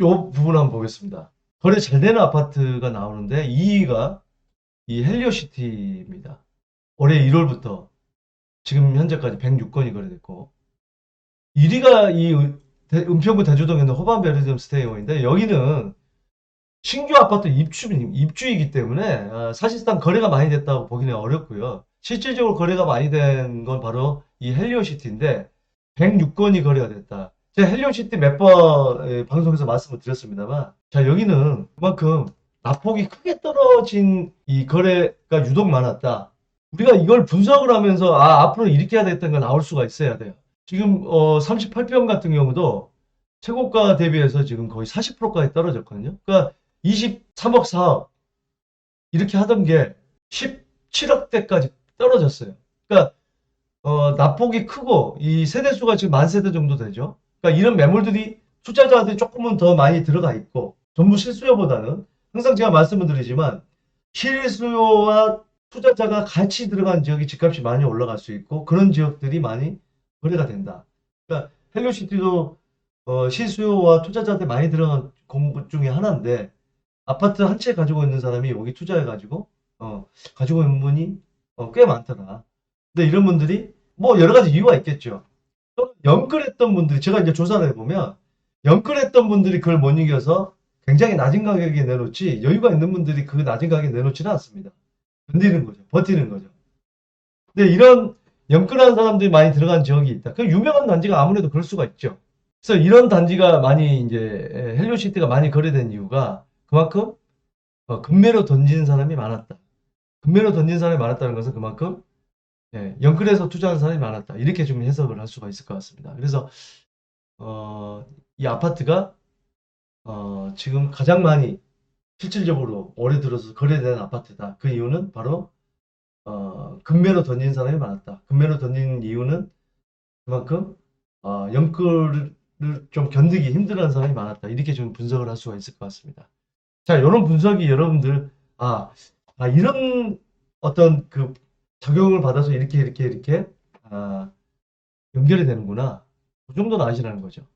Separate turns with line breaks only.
요 부분 한번 보겠습니다. 거래 잘 되는 아파트가 나오는데 2위가 이 헬리오시티입니다. 올해 1월부터 지금 현재까지 106건이 거래됐고 1위가 이 은평구 대주동에 있는 호반 베르디움 스테이어인데 여기는 신규 아파트 입주, 입주이기 때문에 아, 사실상 거래가 많이 됐다고 보기는 어렵고요. 실질적으로 거래가 많이 된 건 바로 이 헬리오시티인데 106건이 거래가 됐다. 제가 헬리오시티 몇 번 방송에서 말씀을 드렸습니다만 자 여기는 그만큼 낙폭이 크게 떨어진 이 거래가 유독 많았다. 우리가 이걸 분석을 하면서 아 앞으로 이렇게 해야 되겠다는 걸 나올 수가 있어야 돼요. 지금 어 38평 같은 경우도 최고가 대비해서 지금 거의 40%까지 떨어졌거든요. 그러니까 23억 4억 이렇게 하던 게 17억대까지 떨어졌어요. 그러니까 어, 납폭이 크고 이 세대수가 지금 만 세대 정도 되죠. 그러니까 이런 매물들이 투자자들이 조금은 더 많이 들어가 있고 전부 실수요보다는 항상 제가 말씀을 드리지만 실수요와 투자자가 같이 들어간 지역이 집값이 많이 올라갈 수 있고 그런 지역들이 많이 거래가 된다. 그러니까 헬로시티도 어, 실수요와 투자자들 많이 들어간 공급 중에 하나인데 아파트 한 채 가지고 있는 사람이 여기 투자해가지고 어, 가지고 있는 분이 어, 꽤 많더라. 근데 이런 분들이 뭐 여러 가지 이유가 있겠죠. 또 연끌했던 분들이 제가 이제 조사를 해보면 연끌했던 분들이 그걸 못 이겨서 굉장히 낮은 가격에 내놓지 여유가 있는 분들이 그 낮은 가격에 내놓지는 않습니다. 견디는 거죠. 버티는 거죠. 근데 이런 연끌한 사람들이 많이 들어간 지역이 있다. 그 유명한 단지가 아무래도 그럴 수가 있죠. 그래서 이런 단지가 많이 이제 헬리오시티가 많이 거래된 이유가 그만큼 어, 금매로 던지는 사람이 많았다. 금매로 던진 사람이 많았다는 것은 그만큼 예, 연끌해서 투자하는 사람이 많았다. 이렇게 좀 해석을 할 수가 있을 것 같습니다. 그래서 어, 이 아파트가 어, 지금 가장 많이 실질적으로 올해 들어서 거래된 아파트다. 그 이유는 바로 어, 금매로 던진 사람이 많았다. 금매로 던진 이유는 그만큼 어, 연끌을 좀 견디기 힘들어하는 사람이 많았다. 이렇게 좀 분석을 할 수가 있을 것 같습니다. 자, 이런 분석이 여러분들 아, 아 이런 어떤 그 적용을 받아서 이렇게 이렇게 이렇게 아, 연결이 되는구나. 그 정도는 아시라는 거죠.